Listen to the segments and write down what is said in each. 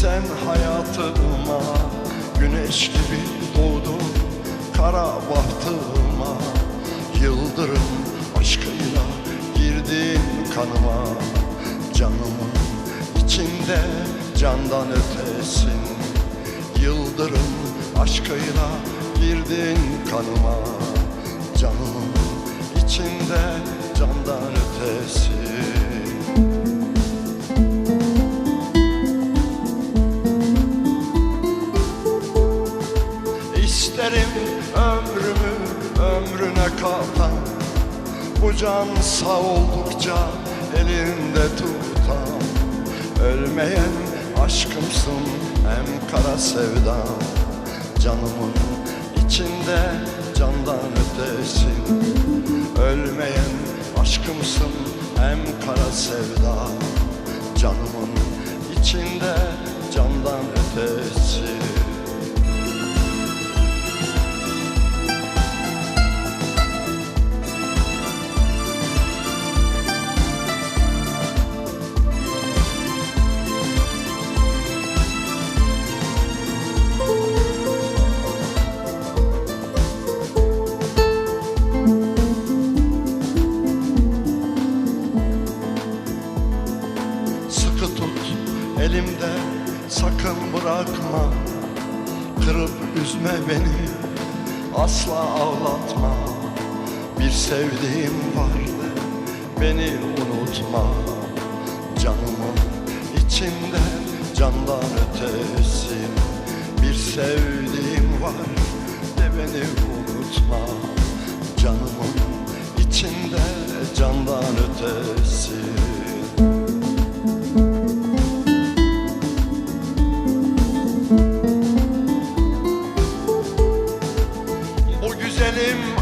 Sen hayatıma güneş gibi doğdun Kara bahtıma yıldırım aşkıyla girdin kanıma. Canımın içinde candan ötesin. Yıldırım aşkıyla girdin kanıma. Canımın içinde candan ötesin. Katan Bu can sağ oldukça elinde tutan. Ölmeyen aşkımsın hem kara sevdam Canımın içinde candan ötesin. Ölmeyen aşkımsın hem kara sevda Canımın içinde candan ötesin elimde sakın bırakma. Kırıp üzme beni asla ağlatma. Bir sevdiğim vardı beni unutma. Canımın içinde candan ötesin Bir sevdiğim var de beni unutma. Canımın içinde candan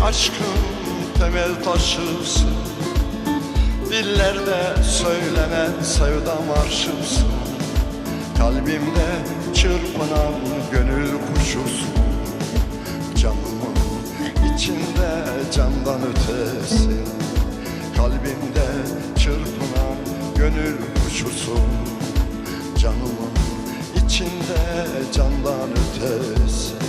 aşkın temel taşısın. Dillerde söylenen sevda marşısın. Kalbimde çırpınan gönül kuşusun. Canımın içinde candan ötesin Kalbimde çırpınan gönül kuşusun. Canımın içinde candan ötesin